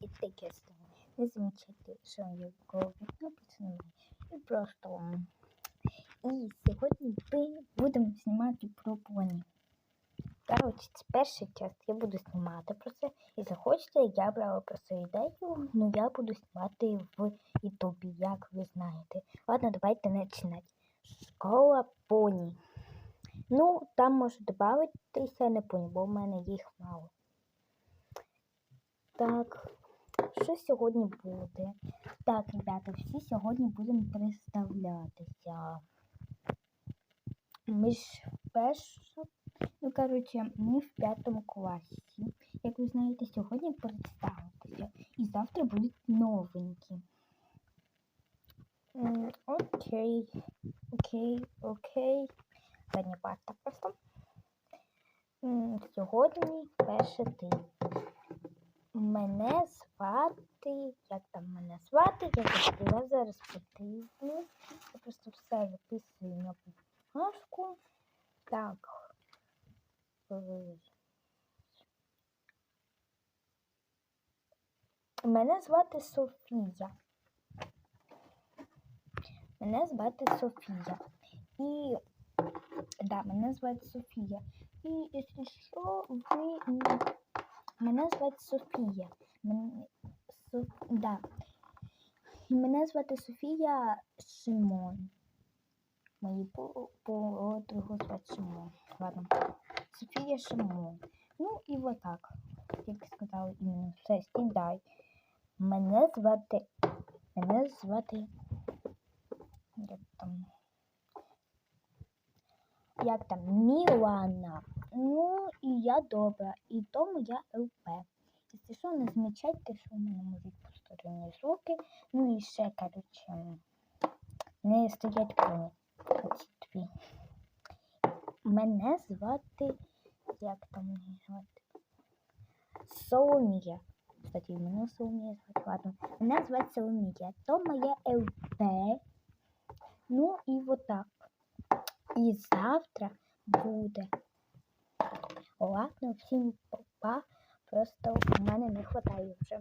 І таке слово. Не замічайте, що я голові написано. І просто. І сьогодні ми будемо знімати про поні. Коротше, це перший час я буду знімати про це. І захочете, я брала про цю ідею, ну я буду знімати в Ютубі, як ви знаєте. Ладно, давайте починати. Школа поні. Ну, там може додатися не поні, бо в мене їх мало. Так, що сьогодні буде? Так, ребята, всі сьогодні будемо представлятися. Ми ж перша, ну коротше, ми в п'ятому класі. Як ви знаєте, сьогодні представитися. І завтра будуть новенькі. Окей, окей, окей. Задня парта просто. М, Сьогодні перше ти. Мене звати. Як там мене звати? Я забула зараз подивлюсь. Я просто все записую на бумажку. Так. Мене звати Софія. Мене звати Софія. І да, мене звати Софія. І якщо ви мене звати Софія. Мене, Со, да. Мене звати Софія Шимон. Мої по- подругу звати Шимон. Ладно. Софія Шимон. Ну і вот так. Як сказала іменно. Все, сідай. Мене звати. Мене звати. Як там? Як там? Мілана. Ну, і я добра. І тому я ЛП. Якщо що, не замічайте, що в мене можуть посторонні звуки. Ну і ще, коротше, не стоять коні. Дві. Мене звати. Як там мене звати? Соломія. Кстати, мене Соломія звати. Ладно. Мене звати Соломія. То моє ЛП. Ну і вот так. І завтра буде. Ладно, всім па. Просто в мене не вистачає вже.